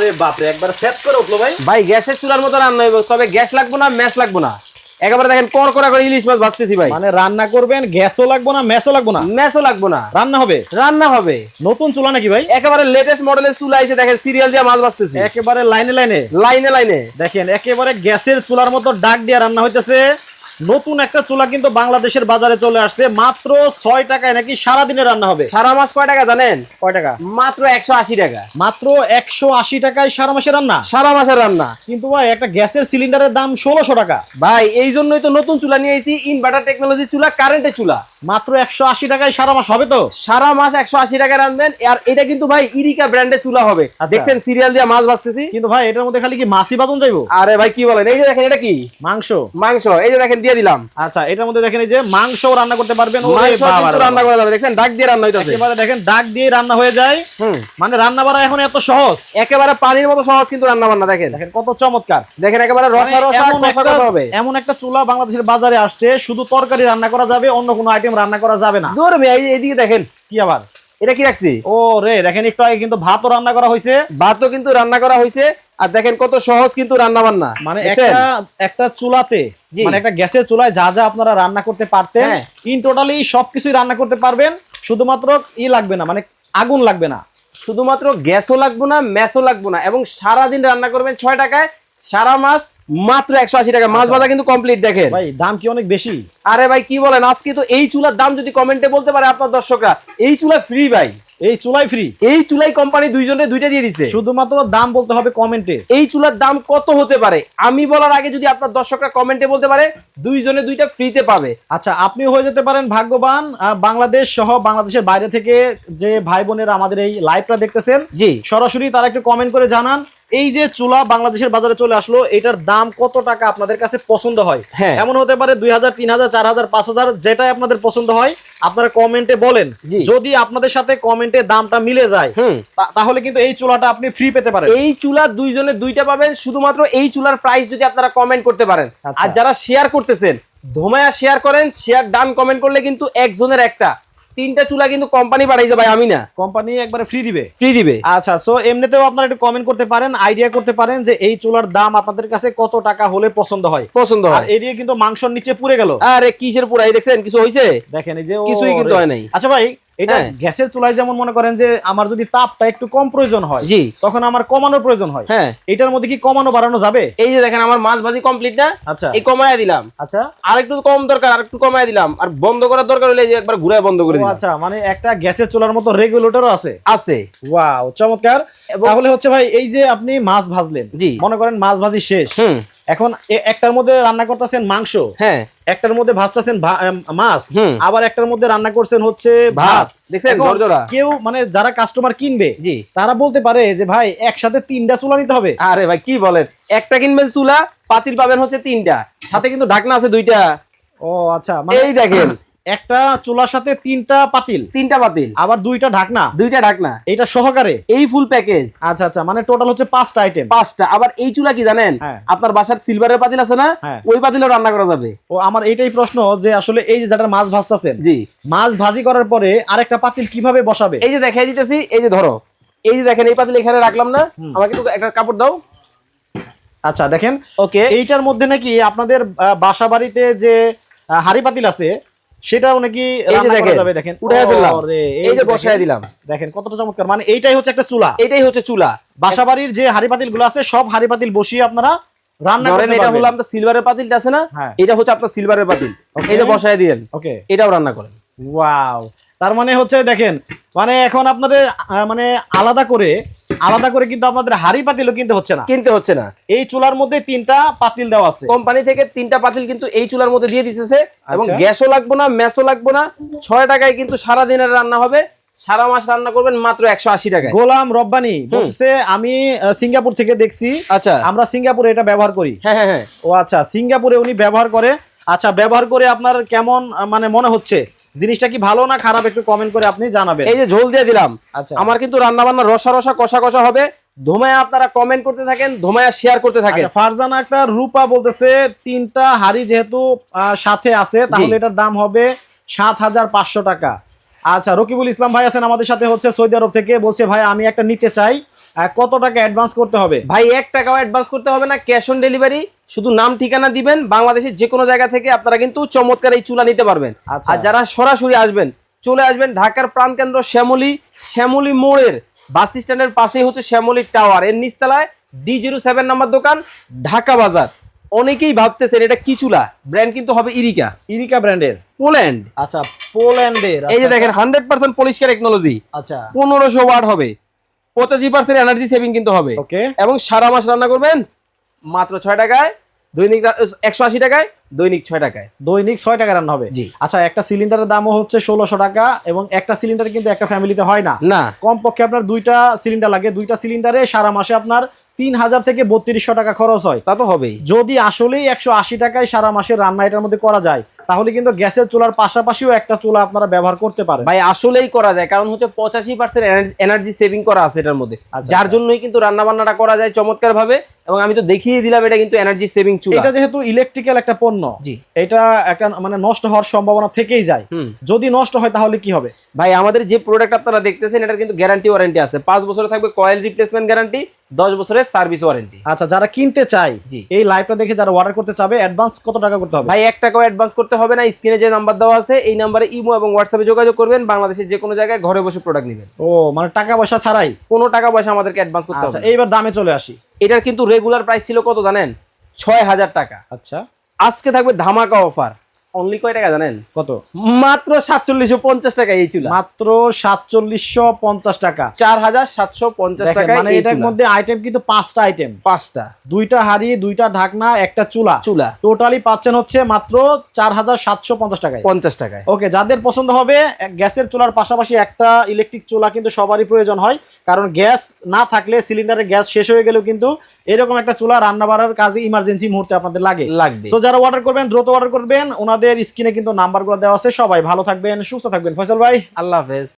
রে বাপরে একবার সেট করে উঠল ভাই। ভাই গ্যাসের চুলার মতো রান্না হইব তবে গ্যাস লাগবো না ম্যাচ লাগবো না। একেবারে দেখেন কর করা করে ইলিশ মাছ ভাজতেছি ভাই। মানে রান্না করবেন গ্যাসও লাগবো না ম্যাসও লাগবো না? ম্যাচও লাগবো না। রান্না হবে? রান্না হবে। নতুন চুলা নাকি ভাই? একেবারে লেটেস্ট মডেলের চুলা এসে দেখেন সিরিয়াল দিয়ে মাছ ভাজতেছি। একেবারে লাইনে লাইনে? লাইনে লাইনে। দেখেন একেবারে গ্যাসের চুলার মতো ডাক দিয়ে রান্না হইতেছে। নতুন একটা চুলা কিন্তু বাংলাদেশের বাজারে চলে আসছে। মাত্র ছয় টাকায় নাকি সারা দিনে রান্না হবে? সারা মাস কয় টাকা জানেন? কয় টাকা? মাত্র একশো আশি টাকা। মাত্র একশো আশি টাকায় সারা মাসে রান্না? সারা মাসের রান্না। কিন্তু ভাই একটা গ্যাসের সিলিন্ডারের দাম ষোলোশো টাকা। ভাই এই জন্যই তো নতুন চুলা নিয়ে আইছি ইনভার্টার টেকনোলজি চুলা কারেন্টের চুলা। মাত্র একশো আশি টাকায় সারা মাস হবে তো? সারা মাস একশো আশি টাকায় রাখবেন আর এটা কিন্তু ভাই ইরিকা ব্র্যান্ডের চুলা হবে। আচ্ছা। দেখছেন সিরিয়াল দিয়ে মাছ ভাজতেছি? কিন্তু ভাই এটার মধ্যে খালি কি মাসি বাদন যাইবো? আরে ভাই কি বলেন? এই যে দেখেন এটা কি? মাংস। মাংস। এই যে দেখেন দিয়ে দিলাম। আচ্ছা এটার মধ্যে দেখেন এই যে মাংস রান্না করতে পারবেন। রান্না করা যাবে দেখছেন? ডাক দিয়ে রান্না হইতাছে। একেবারে দেখেন ডাক দিয়ে রান্না হয়ে যায়। মানে রান্না বাড়া এখন এত সহজ। একেবারে পানির মতো সহজ কিন্তু রান্না বান্না দেখেন। দেখেন কত চমৎকার। দেখেন একেবারে রসা মানে রসা হবে। এমন একটা চুলা বাংলাদেশের বাজারে আসছে শুধু তরকারি রান্না করা যাবে অন্য কোনো আইটেম রান্না করা যাবে না। এই- এইদিকে দেখেন। কি আবার? এটা কি রাখছি? ও রে দেখেন একটু আগে কিন্তু ভাতও রান্না করা হয়েছে ভাতও কিন্তু রান্না করা হয়েছে আর দেখেন কত সহজ কিন্তু রান্না বান্না মানে একটা একটা চুলাতে মানে একটা গ্যাসের চুলায় যা যা আপনারা রান্না করতে পারতেন হ্যাঁ। ইন টোটালি সবকিছুই রান্না করতে পারবেন শুধুমাত্র ই লাগবে না মানে আগুন লাগবে না। শুধুমাত্র গ্যাসও লাগবো না ম্যাসও লাগবো না এবং সারা দিন রান্না করবেন ছয় টাকায় সারা মাস মাত্র একশো আশি টাকা। মাছ ভাজা কিন্তু কমপ্লিট দেখেন। ভাই দাম কি অনেক বেশি? আরে ভাই কি বলেন? আজকে তো এই চুলার দাম যদি কমেন্টে বলতে পারে আপনার দর্শকরা এই চুলা ফ্রি ভাই। এই চুলাই ফ্রি এই চুলাই কোম্পানি দুইজনে দুইটা দিয়ে দিচ্ছে শুধুমাত্র দাম বলতে হবে কমেন্টে এই চুলার দাম কত হতে পারে? আমি বলার আগে যদি আপনার দর্শকরা কমেন্টে বলতে পারে দুইজনে দুইটা ফ্রিতে পাবে। আচ্ছা আপনি হয়ে যেতে পারেন ভাগ্যবান বাংলাদেশ সহ বাংলাদেশের বাইরে থেকে যে ভাই বোনেরা আমাদের এই লাইভটা দেখতেছেন জি। সরাসরি তারা একটু কমেন্ট করে জানান। এই যে চুলা বাংলাদেশের বাজারে চলে আসলো এটার দাম কত টাকা আপনাদের কাছে পছন্দ হয় হ্যাঁ। এমন হতে পারে দুই হাজার তিন হাজার চার হাজার পাঁচ হাজার যেটাই আপনাদের পছন্দ হয় আপনারা কমেন্টে বলেন। যদি আপনাদের সাথে কমেন্টে দামটা মিলে যায় তাহলে কিন্তু এই চুলাটা আপনি ফ্রি পেতে পারেন এই চুলার দুইজনে দুইটা পাবেন শুধুমাত্র এই চুলার প্রাইস যদি আপনারা কমেন্ট করতে পারেন আচ্ছা। আর যারা শেয়ার করতেছেন ধোমায়া শেয়ার করেন শেয়ার ডান কমেন্ট করলে কিন্তু একজনের একটা তিনটা চুলা কিন্তু কোম্পানি পাঠাইছে ভাই আমি না। কোম্পানি একবারে ফ্রি দিবে? ফ্রি দিবে। আচ্ছা সো এমনিতেও আপনারা একটু কমেন্ট করতে পারেন আইডিয়া করতে পারেন যে এই চুলার দাম আপনাদের কাছে কত টাকা হলে পছন্দ হয়। পছন্দ আর হয় এদিকে কিন্তু মাংসর নিচে পুড়ে গেল। আরে কিসের পুরাই দেখছেন? কিছু হইছে? দেখেন এই যে কিছুই কিন্তু। হয় নাই। আচ্ছা ভাই এটা হ্যাঁ। গ্যাসের চুলায় যেমন মনে করেন যে আমার যদি তাপটা একটু কম প্রয়োজন হয় জি। তখন আমার কমানোর প্রয়োজন হয়। হ্যাঁ। এটার মধ্যে কি কমানো বাড়ানো যাবে? এই যে দেখেন আমার মাছ ভাজি কমপ্লিট না আচ্ছা। এই কমায় দিলাম। আচ্ছা। আর একটু কম দরকার আর একটু কমায় দিলাম। আর বন্ধ করার দরকার হলে এই যে একবার ঘুরে বন্ধ করে দিলাম। আচ্ছা মানে একটা গ্যাসের চুলার মতো রেগুলেটরও আছে? আছে। ওয়াও চমৎকার। তাহলে হচ্ছে ভাই এই যে আপনি মাছ ভাজলেন জি। মনে করেন মাছ ভাজি শেষ। হুম। এখন একটার মধ্যে রান্না করতেছেন মাংস হ্যাঁ। একটার মধ্যে ভাজতেছেন মাছ আবার একটার মধ্যে রান্না করছেন হচ্ছে ভাত। দেখছেন কেউ মানে যারা কাস্টমার কিনবে তারা বলতে পারে যে ভাই একসাথে তিনটা চুলা নিতে হবে। আরে ভাই কি বলেন? একটা কিনবেন চুলা পাতির পাবেন হচ্ছে তিনটা। সাথে কিন্তু ঢাকনা আছে দুইটা। ও আচ্ছা মানে এই দেখেন একটা চুলার সাথে তিনটা পাতিল। তিনটা পাতিল। আবার দুইটা ঢাকনা। দুইটা ঢাকনা। এইটা সহকারে? এই ফুল প্যাকেজ আচ্ছা আচ্ছা মানে টোটাল হচ্ছে পাঁচটা আইটেম পাঁচটা। আবার এই চুলা কি জানেন? হ্যাঁ। আপনার বাসার সিলভারের পাতিল আছে না? হ্যাঁ। ওই পাতিলেও রান্না করা যাবে। ও আমার এইটাই প্রশ্ন যে আসলে এই যে যেটা মাছ ভাজতেছেন জি। মাছ ভাজি করার পরে আরেকটা পাতিল কীভাবে বসাবে? এই যে দেখাই দিতেছি এই যে ধরো। এই যে দেখেন এই পাতিল এখানে রাখলাম না। আমাকে একটু একটা কাপড় দাও। আচ্ছা দেখেন। ওকে এইটার মধ্যে নাকি আপনাদের বাসা বাড়িতে যে হাড়ি পাতিল আছে সেটাও নাকি দেখেন ফেললাম। এই যে। বসায় দিলাম। দেখেন কতটা চমৎকার। মানে এইটাই হচ্ছে একটা চুলা। এটাই হচ্ছে চুলা। বাসা বাড়ির যে হাঁড়ি পাতিলগুলো আছে সব হাঁড়ি পাতিল বসিয়ে আপনারা রান্না করতে এটা হলো আপনার সিলভারের পাতিলটা আছে না? হ্যাঁ। এটা হচ্ছে আপনার সিলভারের পাতিল। এই যে বসায় ওকে এটাও রান্না করেন। ওয়াও তার মানে হচ্ছে দেখেন মানে এখন আপনাদের মানে আলাদা করে আলাদা করে কিন্তু আপনাদের হাড়ি পাতিলও কিনতে হচ্ছে না। কিনতে হচ্ছে না। এই চুলার মধ্যে তিনটা পাতিল দেওয়া আছে। কোম্পানি থেকে তিনটা পাতিল কিন্তু এই চুলার মধ্যে দিয়ে দিতেছে এবং আচ্ছা। গ্যাসও লাগবে না ম্যাসও লাগবে না। ছয় টাকায় কিন্তু সারা দিনের রান্না হবে। সারা মাস রান্না করবেন মাত্র একশো আশি টাকা গোলাম রব্বানি বলছে আমি সিঙ্গাপুর থেকে দেখছি। আচ্ছা। আমরা সিঙ্গাপুরে এটা ব্যবহার করি। হ্যাঁ হ্যাঁ হ্যাঁ। ও আচ্ছা সিঙ্গাপুরে উনি ব্যবহার করে। আচ্ছা ব্যবহার করে আপনার কেমন মানে মনে হচ্ছে? জিনিসটা কি ভালো না খারাপ একটু কমেন্ট করে আপনি জানাবেন। এই যে ঝোল দিয়ে দিলাম। আচ্ছা। আমার কিন্তু রান্না বান্না রসা রসা কষা কষা হবে। ধোমায়া আপনারা কমেন্ট করতে থাকেন ধোমায়া শেয়ার করতে থাকেন। আচ্ছা, ফারজানা একটা রূপা বলতেছে তিনটা হাড়ি যেহেতু আহ, সাথে আছে তাহলে এটার দাম হবে সাত হাজার পাঁচশো টাকা। আচ্ছা রকিবুল ইসলাম ভাই আছেন আমাদের সাথে হচ্ছে সৌদি আরব থেকে। বলছে ভাই আমি একটা নিতে চাই। কত টাকা অ্যাডভান্স করতে হবে? ভাই এক টাকাও অ্যাডভান্স করতে হবে না ক্যাশ অন ডেলিভারি শুধু নাম ঠিকানা দিবেন বাংলাদেশের যে কোনো জায়গা থেকে আপনারা কিন্তু চমৎকার এই চুলা নিতে পারবেন। আচ্ছা। আর যারা সরাসরি আসবেন চলে আসবেন ঢাকার প্রাণকেন্দ্র শ্যামলী শ্যামলী মোড়ের। বাস স্ট্যান্ডের পাশেই হচ্ছে শ্যামলী টাওয়ার এর নিচতলায় ডি জিরো সেভেন নাম্বার দোকান ঢাকা বাজার। অনেকেই ভাবতেছেন এটা কি চুলা ব্র্যান্ড কিন্তু হবে ইরিকা। ইরিকা ব্র্যান্ডের পোল্যান্ড। আচ্ছা পোল্যান্ডের এই যে দেখেন হান্ড্রেড পার্সেন্ট পলিশকার টেকনোলজি আচ্ছা। পনেরোশো ওয়াট হবে। পঁচাশি পার্সেন্ট এনার্জি সেভিং কিন্তু হবে। ওকে। এবং সারা মাস রান্না করবেন মাত্র ছয় টাকায় দৈনিক একশো আশি টাকায় দৈনিক ছয় টাকায়। দৈনিক ছয় টাকা রান্না হবে। জি। আচ্ছা একটা সিলিন্ডারের দামও হচ্ছে ষোলোশো টাকা এবং একটা সিলিন্ডার কিন্তু একটা ফ্যামিলিতে হয় না। না। কমপক্ষে আপনার দুইটা সিলিন্ডার লাগে। দুইটা সিলিন্ডারে সারা মাসে আপনার তিন হাজার থেকে বত্রিশশো টাকা খরচ হয়। তা তো হবেই। যদি আসলেই একশো আশি টাকায় সারা মাসের রান্না এটার মধ্যে করা যায় তাহলে কিন্তু গ্যাসের চুলার পাশাপাশিও একটা চুলা আপনারা ব্যবহার করতে পারেন। ভাই আসলেই করা যায়। কারণ হচ্ছে পঁচাশি পার্সেন্ট এনার্জি সেভিং করা আছে এটার মধ্যে। আচ্ছা, যার আচ্ছা। জন্যই কিন্তু রান্না বান্নাটা করা যায় চমৎকার ভাবে এবং আমি তো দেখিয়ে দিলাম এটা কিন্তু এনার্জি সেভিং চুলা। এটা যেহেতু ইলেকট্রিক্যাল একটা পণ্য জি। এটা একটা মানে নষ্ট হওয়ার সম্ভাবনা থেকেই যায়। যদি নষ্ট হয় তাহলে কি হবে? ভাই আমাদের যে প্রোডাক্ট আপনারা দেখতেছেন এটার কিন্তু গ্যারান্টি ওয়ারেন্টি আছে। পাঁচ বছরে থাকবে কয়েল রিপ্লেসমেন্ট গ্যারান্টি দশ বছরের সার্ভিস ওয়ারেন্টি আচ্ছা যারা কিনতে চায় জি। এই লাইভটা দেখে যারা অর্ডার করতে চাবে অ্যাডভান্স কত টাকা করতে হবে? ভাই এক টাকাও অ্যাডভান্স করতে হবে না স্ক্রিনে যে নাম্বার দেওয়া আছে এই নাম্বারে ইমো এবং হোয়াটসঅ্যাপে যোগাযোগ করবেন বাংলাদেশের যে কোনো জায়গায় ঘরে বসে প্রোডাক্ট নেবেন। ও মানে টাকা পয়সা ছাড়াই? কোনো টাকা পয়সা আমাদেরকে অ্যাডভান্স করতে আচ্ছা হবে এইবার দামে চলে আসি। এটার কিন্তু রেগুলার প্রাইস ছিল কত জানেন? ছয় হাজার টাকা। আচ্ছা। আজকে থাকবে ধামাকা অফার অনলি কয় টাকা জানেন? কত? মাত্র সাতচল্লিশশো পঞ্চাশ টাকা এই চুলা। মাত্র সাতচল্লিশশো পঞ্চাশ টাকা। চার হাজার সাতশো পঞ্চাশ টাকা মানে এটার মধ্যে আইটেম কিন্তু পাঁচটা আইটেম পাঁচটা। দুইটা হাড়ি দুইটা ঢাকনা একটা চুলা। চুলা। টোটালি পাচ্ছেন হচ্ছে মাত্র চার হাজার সাতশো পঞ্চাশ টাকায়। পঞ্চাশ টাকায়। ওকে যাদের পছন্দ হবে গ্যাসের চুলার পাশাপাশি একটা ইলেকট্রিক চুলা কিন্তু সবারই প্রয়োজন হয়। কারণ গ্যাস না থাকলে সিলিন্ডারের গ্যাস শেষ হয়ে গেলেও কিন্তু এরকম একটা চুলা রান্না বাড়ার কাজে ইমার্জেন্সি মুহূর্তে আপনাদের লাগে। লাগবে। তো যারা অর্ডার করবেন দ্রুত অর্ডার করবেন ওনাদের স্ক্রিনে কিন্তু নাম্বারগুলো দেওয়া আছে। সবাই ভালো থাকবেন সুস্থ থাকবেন। ফয়সাল ভাই আল্লাহ হাফেজ।